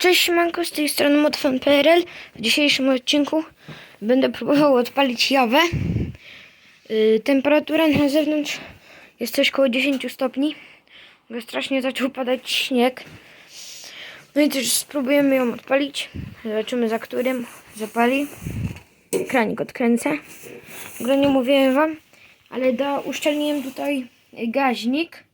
Cześć Manko, z tej strony modfan.pl W dzisiejszym odcinku będę próbował odpalić jawę. Yy, temperatura na zewnątrz jest coś koło 10 stopni. Bo strasznie zaczął padać śnieg. No i też spróbujemy ją odpalić. Zobaczymy za którym zapali. Kranik odkręcę. W ogóle nie mówiłem wam, ale da, uszczelniłem tutaj gaźnik.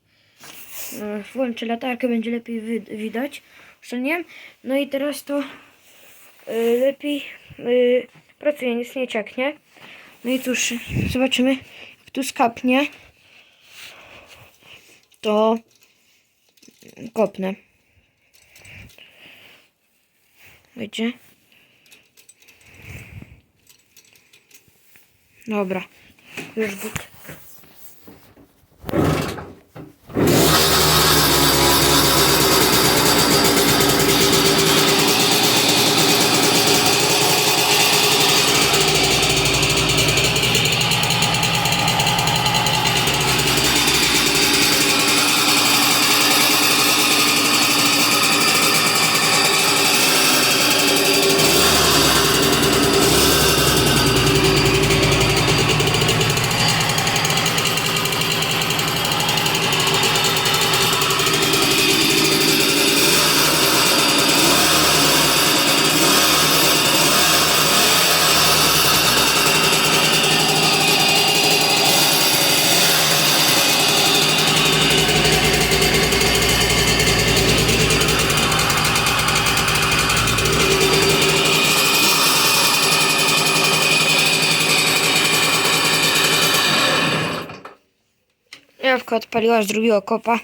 No, włączę latarkę, będzie lepiej wy- widać. Uszczelniłem. No i teraz to y, lepiej y, pracuje, nic nie cieknie. No i cóż, zobaczymy, jak tu skapnie. To kopnę. Wiecie? Dobra, już but. Jawka odpaliła z drugiego kopa.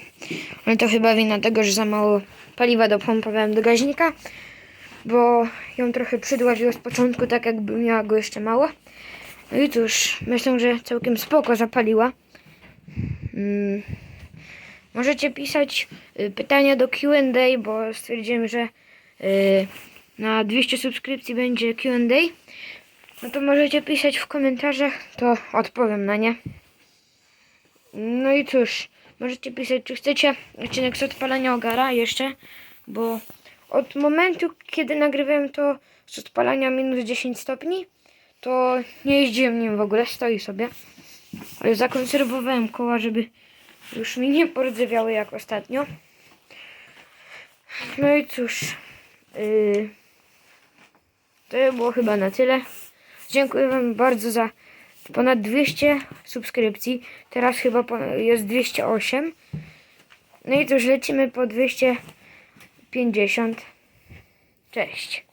Ale to chyba wina tego, że za mało paliwa dopompowałem do gaźnika. Bo ją trochę przydławiło z początku, tak jakby miała go jeszcze mało. No i cóż, myślę, że całkiem spoko zapaliła. Mm. Możecie pisać y, pytania do Q&A, bo stwierdziłem, że y, na 200 subskrypcji będzie Q&A. No to możecie pisać w komentarzach, to odpowiem na nie. No i cóż, możecie pisać, czy chcecie odcinek z odpalania ogara jeszcze, bo od momentu, kiedy nagrywałem to z odpalania minus 10 stopni, to nie jeździłem nim w ogóle, stoi sobie. Ale zakonserwowałem koła, żeby już mi nie pordzewiały jak ostatnio. No i cóż, yy, to było chyba na tyle. Dziękuję Wam bardzo za ponad 200 subskrypcji. Teraz chyba jest 208. No i cóż, lecimy po 250. Cześć.